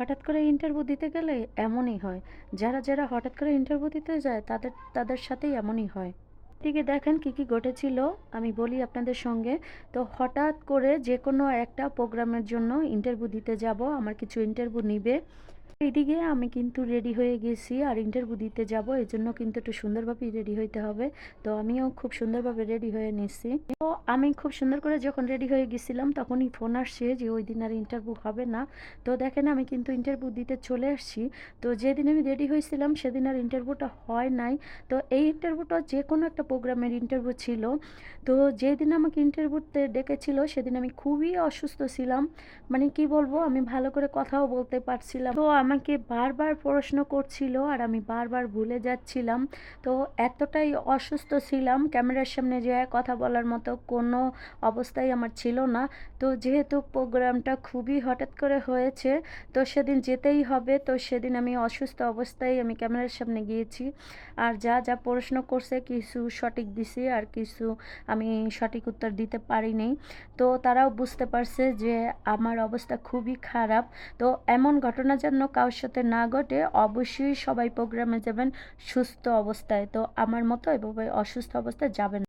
হঠাৎ করে ইন্টারভিউ দিতে গেলে এমনই হয়। যারা যারা হঠাৎ করে ইন্টারভিউ দিতে যায়, তাদের তাদের সাথেই এমনই হয়। এদিকে দেখেন কি কি ঘটেছিল, আমি বলি আপনাদের সঙ্গে। তো হঠাৎ করে যে কোনো একটা প্রোগ্রামের জন্য ইন্টারভিউ দিতে যাব, আমার কিছু ইন্টারভিউ নিবে। এইদিকে আমি কিন্তু রেডি হয়ে গেছি আর ইন্টারভিউ দিতে যাব। এই জন্য কিন্তু একটু সুন্দরভাবেই রেডি হইতে হবে। তো আমিও খুব সুন্দরভাবে রেডি হয়ে নিচ্ছি তো আমি খুব সুন্দর করে যখন রেডি হয়ে গেছিলাম, তখনই ফোন আসছে যে ওই দিন আর ইন্টারভিউ হবে না। তো দেখেন, আমি কিন্তু ইন্টারভিউ দিতে চলে আসছি। তো যেদিন আমি রেডি হয়েছিলাম, সেদিন আর ইন্টারভিউটা হয় নাই। তো এই ইন্টারভিউটা যে কোনো একটা প্রোগ্রামের ইন্টারভিউ ছিল। তো যেদিন আমাকে ইন্টারভিউতে ডেকেছিল, সেদিন আমি খুবই অসুস্থ ছিলাম। মানে কি বলব, আমি ভালো করে কথাও বলতে পারছিলাম তো আমাকে বারবার প্রশ্ন করছিল আর আমি বারবার ভুলে যাচ্ছিলাম। তো এতটাই অসুস্থ ছিলাম, ক্যামেরার সামনে যে কথা বলার মতো কোনো অবস্থাই আমার ছিল না। তো যেহেতু প্রোগ্রামটা খুবই হঠাৎ করে হয়েছে, তো সেদিন যেতেই হবে। তো সেদিন আমি অসুস্থ অবস্থায় আমি ক্যামেরার সামনে গিয়েছি আর যা যা প্রশ্ন করছে কিছু সঠিক দিছি আর কিছু আমি সঠিক উত্তর দিতে পারিনি। তো তারাও বুঝতে পারছে যে আমার অবস্থা খুবই খারাপ। তো এমন ঘটনা যেন কারোর সাথে না ঘটে অবশ্যই সবাই প্রোগ্রামে যাবেন, সুস্থ অবস্থায়। তো আমার মতো এভাবে অসুস্থ অবস্থায় যাবেন